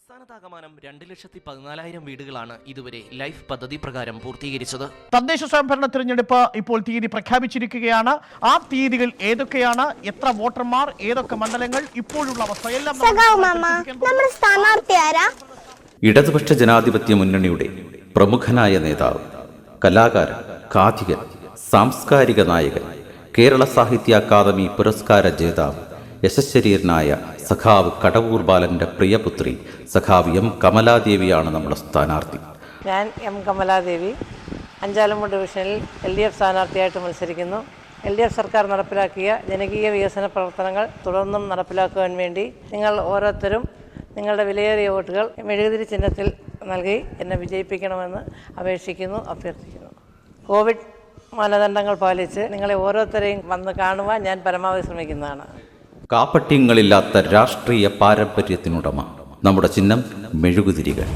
സംസ്ഥാനത്താകമാനം രണ്ട് ലക്ഷത്തി പതിനാലായിരം വീടുകളാണ് ഇതുവരെ ലൈഫ് പദ്ധതി പ്രകാരം പൂർത്തീകരിച്ചത്. തദ്ദേശ സ്വയംഭരണ തിരഞ്ഞെടുപ്പ് ഇപ്പോൾ തീയതി പ്രഖ്യാപിച്ചിരിക്കുകയാണ്. ആ തീയതികൾ ഏതൊക്കെയാണ്? എത്ര വോട്ടർമാർ? ഏതൊക്കെ മണ്ഡലങ്ങൾ? ഇപ്പോഴുള്ള അവസ്ഥ എല്ലാം ഇടതുപക്ഷ ജനാധിപത്യ മുന്നണിയുടെ പ്രമുഖനായ നേതാവ് കലാകാരൻ കാഥികൻ സാംസ്കാരിക നായകൻ കേരള സാഹിത്യ അക്കാദമി പുരസ്കാര ജേതാവ് യശശ്വരീരനായ സഖാവ് കടവൂർ ബാലന്റെ പ്രിയപുത്രി സഖാവ് എം. കമലാദേവിയാണ് നമ്മുടെ സ്ഥാനാർത്ഥി. ഞാൻ എം. കമലാദേവി അഞ്ചാലമ്പൂർ ഡിവിഷനിൽ എൽ ഡി എഫ് സ്ഥാനാർത്ഥിയായിട്ട് മത്സരിക്കുന്നു. എൽ ഡി എഫ് സർക്കാർ നടപ്പിലാക്കിയ ജനകീയ വികസന പ്രവർത്തനങ്ങൾ തുടർന്നും നടപ്പിലാക്കുവാൻ വേണ്ടി നിങ്ങൾ ഓരോരുത്തരും നിങ്ങളുടെ വിലയേറിയ വോട്ടുകൾ മെഴുകുതിരി ചിഹ്നത്തിൽ നൽകി എന്നെ വിജയിപ്പിക്കണമെന്ന് അപേക്ഷിക്കുന്നു അഭ്യർത്ഥിക്കുന്നു. കോവിഡ് മാനദണ്ഡങ്ങൾ പാലിച്ച് നിങ്ങളെ ഓരോരുത്തരെയും വന്ന് കാണുവാൻ ഞാൻ പരമാവധി ശ്രമിക്കുന്നതാണ്. കാപ്പട്യങ്ങളില്ലാത്ത രാഷ്ട്രീയ പാരമ്പര്യത്തിനുടമ. നമ്മുടെ ചിഹ്നം മെഴുകുതിരികൾ.